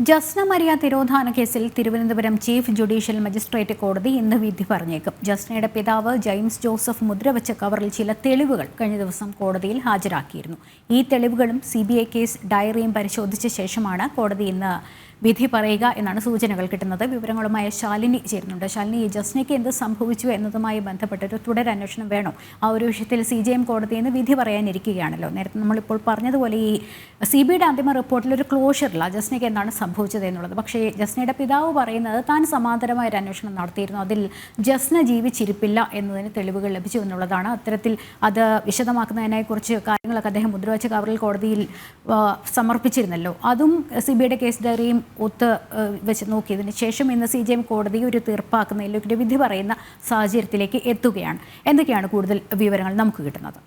Jasna Maria തിരോധാന കേസിൽ Thiruvananthapuram chief judicial magistrate കോടതി ഇന്ന് വിധി പറഞ്ഞേക്കും. ജസ്നയുടെ പിതാവ് ജെയിംസ് ജോസഫ് മുദ്രവച്ച കവറിൽ ചില തെളിവുകൾ കഴിഞ്ഞ ദിവസം കോടതിയിൽ ഹാജരാക്കിയിരുന്നു. ഈ തെളിവുകളും സി കേസ് ഡയറിയും പരിശോധിച്ച ശേഷമാണ് കോടതി ഇന്ന് വിധി പറയുക എന്നാണ് സൂചനകൾ കിട്ടുന്നത്. വിവരങ്ങളുമായി ശാലിനി ചേരുന്നുണ്ട്. ശാലിനി ജസ്നയ്ക്ക് എന്ത് സംഭവിച്ചു എന്നതുമായി ബന്ധപ്പെട്ട് ഒരു തുടരന്വേഷണം വേണം? ആ ഒരു വിഷയത്തിൽ സി ജെ എം കോടതിയിൽ നിന്ന് വിധി പറയാനിരിക്കുകയാണല്ലോ. നേരത്തെ നമ്മളിപ്പോൾ പറഞ്ഞതുപോലെ ഈ സി ബിയുടെ അന്തിമ റിപ്പോർട്ടിൽ ഒരു ക്ലോഷറില്ല ജസ്നയ്ക്ക് എന്താണ് സംഭവിച്ചത് എന്നുള്ളത്. പക്ഷേ ജസ്നയുടെ പിതാവ് പറയുന്നത് താൻ സമാന്തരമായ ഒരു അന്വേഷണം നടത്തിയിരുന്നു. അതിൽ ജസ്ന ജീവിച്ചിരിപ്പില്ല എന്നതിന് തെളിവുകൾ ലഭിച്ചു എന്നുള്ളതാണ്. അത്തരത്തിൽ അത് വിശദമാക്കുന്നതിനെക്കുറിച്ച് കാര്യങ്ങളൊക്കെ അദ്ദേഹം മുദ്രവച്ച കവറിൽ കോടതിയിൽ സമർപ്പിച്ചിരുന്നല്ലോ. അതും സി ബിയുടെ കേസ് ഡയറിയും ഒത്ത് വെച്ച് നോക്കിയതിന് ശേഷം ഇന്ന് സി ജി എം കോടതി ഒരു തീർപ്പാക്കുന്നതിൽ ഒരു വിധി പറയുന്ന സാഹചര്യത്തിലേക്ക് എത്തുകയാണ്. എന്തൊക്കെയാണ് കൂടുതൽ വിവരങ്ങൾ നമുക്ക് കിട്ടുന്നത്?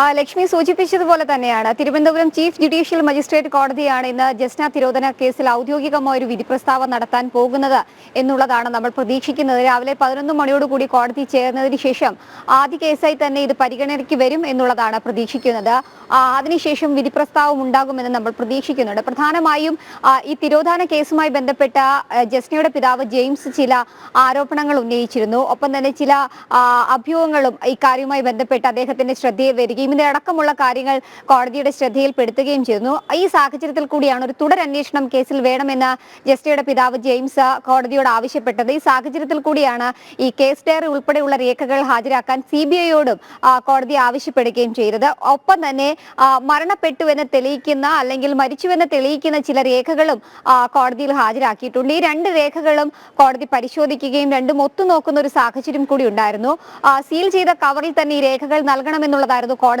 ലക്ഷ്മി സൂചിപ്പിച്ചതുപോലെ തന്നെയാണ്. തിരുവനന്തപുരം ചീഫ് ജുഡീഷ്യൽ മജിസ്ട്രേറ്റ് കോടതിയാണ് ഇന്ന് ജസ്ന തിരോധന കേസിൽ ഔദ്യോഗികമായ ഒരു വിധി പ്രസ്താവം നടത്താൻ പോകുന്നത് എന്നുള്ളതാണ് നമ്മൾ പ്രതീക്ഷിക്കുന്നത്. രാവിലെ പതിനൊന്ന് മണിയോടുകൂടി കോടതി ചേർന്നതിന് ശേഷം ആദ്യ കേസായി തന്നെ ഇത് പരിഗണനയ്ക്ക് വരും എന്നുള്ളതാണ് പ്രതീക്ഷിക്കുന്നത്. ആ, അതിനുശേഷം വിധി പ്രസ്താവം ഉണ്ടാകുമെന്ന് നമ്മൾ പ്രതീക്ഷിക്കുന്നുണ്ട്. പ്രധാനമായും ഈ തിരോധാന കേസുമായി ബന്ധപ്പെട്ട ജസ്നയുടെ പിതാവ് ജെയിംസ് ചില ആരോപണങ്ങൾ ഉന്നയിച്ചിരുന്നു. ഒപ്പം തന്നെ ചില ആ, അഭ്യൂഹങ്ങളും ഇക്കാര്യവുമായി ബന്ധപ്പെട്ട് അദ്ദേഹത്തിന്റെ ശ്രദ്ധയെ വരികയും ഇതിനടക്കമുള്ള കാര്യങ്ങൾ കോടതിയുടെ ശ്രദ്ധയിൽപ്പെടുത്തുകയും ചെയ്യുന്നു. ഈ സാഹചര്യത്തിൽ കൂടിയാണ് ഒരു തുടർ അന്വേഷണം കേസിൽ വേണമെന്ന് ജസ്റ്റിയുടെ പിതാവ് ജെയിംസ് കോടതിയോട് ആവശ്യപ്പെട്ടത്. ഈ സാഹചര്യത്തിൽ കൂടിയാണ് ഈ കേസ് ഡയറി ഉൾപ്പെടെയുള്ള രേഖകൾ ഹാജരാക്കാൻ സി ബി ഐയോടും കോടതി ആവശ്യപ്പെടുകയും ചെയ്തത്. ഒപ്പം തന്നെ മരണപ്പെട്ടു എന്ന് തെളിയിക്കുന്ന അല്ലെങ്കിൽ മരിച്ചുവെന്ന് തെളിയിക്കുന്ന ചില രേഖകളും കോടതിയിൽ ഹാജരാക്കിയിട്ടുണ്ട്. ഈ രണ്ട് രേഖകളും കോടതി പരിശോധിക്കുകയും രണ്ടും ഒത്തുനോക്കുന്ന ഒരു സാഹചര്യം കൂടി ഉണ്ടായിരുന്നു. സീൽ ചെയ്ത കവറിൽ തന്നെ ഈ രേഖകൾ നൽകണമെന്നുള്ളതായിരുന്നു കോടതി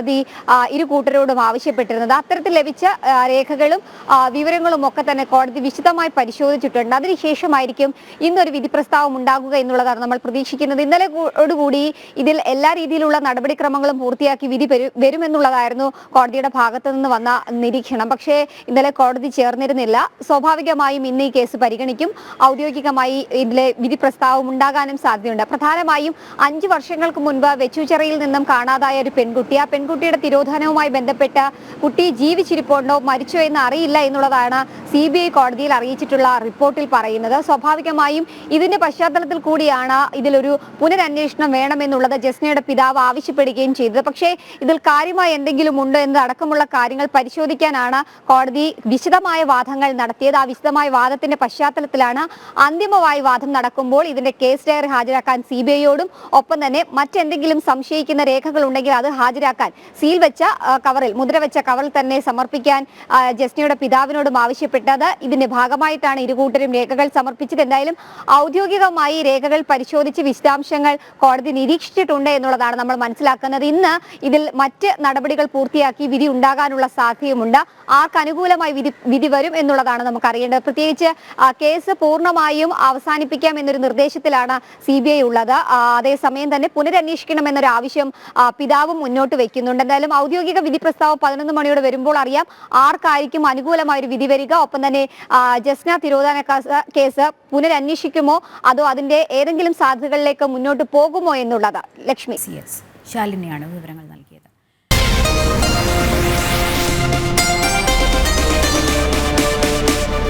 ആ, ഇരു കൂട്ടരോടും ആവശ്യപ്പെട്ടിരുന്നത്. അത്തരത്തിൽ ലഭിച്ച രേഖകളും വിവരങ്ങളും ഒക്കെ തന്നെ കോടതി വിശദമായി പരിശോധിച്ചിട്ടുണ്ട്. അതിനുശേഷമായിരിക്കും ഇന്നൊരു വിധി പ്രസ്താവം ഉണ്ടാകുക എന്നുള്ളതാണ് നമ്മൾ പ്രതീക്ഷിക്കുന്നത്. ഇന്നലെ കൂടി ഇതിൽ എല്ലാ രീതിയിലുള്ള നടപടിക്രമങ്ങളും പൂർത്തിയാക്കി വിധി വരു- വരുമെന്നുള്ളതായിരുന്നു കോടതിയുടെ ഭാഗത്തു നിന്ന് വന്ന നിരീക്ഷണം. പക്ഷേ ഇന്നലെ കോടതി ചേർന്നിരുന്നില്ല. സ്വാഭാവികമായും ഇന്ന് ഈ കേസ് പരിഗണിക്കും. ഔദ്യോഗികമായി ഇതിലെ വിധി പ്രസ്താവം ഉണ്ടാകാനും സാധ്യതയുണ്ട്. പ്രധാനമായും അഞ്ചു വർഷങ്ങൾക്ക് മുൻപ് വെച്ചുചെറയിൽ നിന്നും കാണാതായ ഒരു പെൺകുട്ടി ആ പെൺകുട്ടിയുടെ തിരോധാനവുമായി ബന്ധപ്പെട്ട് കുട്ടി ജീവിച്ചിരിപ്പുണ്ടോ മരിച്ചോ എന്ന് അറിയില്ല എന്നുള്ളതാണ് സി ബി ഐ കോടതിയിൽ അറിയിച്ചിട്ടുള്ള റിപ്പോർട്ടിൽ പറയുന്നത്. സ്വാഭാവികമായും ഇതിന്റെ പശ്ചാത്തലത്തിൽ കൂടിയാണ് ഇതിലൊരു പുനരന്വേഷണം വേണമെന്നുള്ളത് ജസ്നയുടെ പിതാവ് ആവശ്യപ്പെടുകയും ചെയ്തത്. പക്ഷേ ഇതിൽ കാര്യമായി എന്തെങ്കിലും ഉണ്ടോ എന്നതടക്കമുള്ള കാര്യങ്ങൾ പരിശോധിക്കാനാണ് കോടതി വിശദമായ വാദങ്ങൾ നടത്തിയത്. ആ വിശദമായ വാദത്തിന്റെ പശ്ചാത്തലത്തിലാണ് അന്തിമമായി വാദം നടക്കുമ്പോൾ ഇതിന്റെ കേസ് ഡയറി ഹാജരാക്കാൻ സി ബി ഐയോടും ഒപ്പം തന്നെ മറ്റെന്തെങ്കിലും സംശയിക്കുന്ന രേഖകൾ ഉണ്ടെങ്കിൽ അത് ഹാജരാക്കാൻ സീൽ വെച്ച കവറിൽ മുദ്ര വെച്ച കവറിൽ തന്നെ സമർപ്പിക്കാൻ ജസ്നയുടെ പിതാവിനോടും ആവശ്യപ്പെട്ടത്. ഇതിന്റെ ഭാഗമായിട്ടാണ് ഇരുകൂട്ടരും രേഖകൾ സമർപ്പിച്ചത്. എന്തായാലും ഔദ്യോഗികമായി രേഖകൾ പരിശോധിച്ച് വിശദാംശങ്ങൾ കോടതി നിരീക്ഷിച്ചിട്ടുണ്ട് എന്നുള്ളതാണ് നമ്മൾ മനസ്സിലാക്കുന്നത്. ഇന്ന് ഇതിൽ മറ്റ് നടപടികൾ പൂർത്തിയാക്കി വിധി ഉണ്ടാകാനുള്ള സാധ്യതയുമുണ്ട്. ആർക്ക് അനുകൂലമായി വിധി വിധി വരും എന്നുള്ളതാണ് നമുക്ക് അറിയേണ്ടത് പ്രത്യേകിച്ച് കേസ് പൂർണമായും അവസാനിപ്പിക്കാം എന്നൊരു നിർദ്ദേശത്തിലാണ് സി ബി ഐ ഉള്ളത്. അതേസമയം തന്നെ പുനരന്വേഷിക്കണം എന്നൊരു ആവശ്യം പിതാവും മുന്നോട്ട് വെക്കുന്നുണ്ട്. എന്തായാലും ഔദ്യോഗിക വിധി പ്രസ്താവം പതിനൊന്ന് മണിയോട് വരുമ്പോൾ അറിയാം ആർക്കായിരിക്കും അനുകൂലമായ ഒരു വിധി വരിക. ഒപ്പം തന്നെ ജസ്ന തിരോധാന കേസ് പുനരന്വേഷിക്കുമോ? അതോ അതിന്റെ ഏതെങ്കിലും സാധ്യതകളിലേക്ക് മുന്നോട്ട് പോകുമോ എന്നുള്ളത്. ലക്ഷ്മി. ശാലിനിയാണ് വിവരങ്ങൾ നൽകിയത്.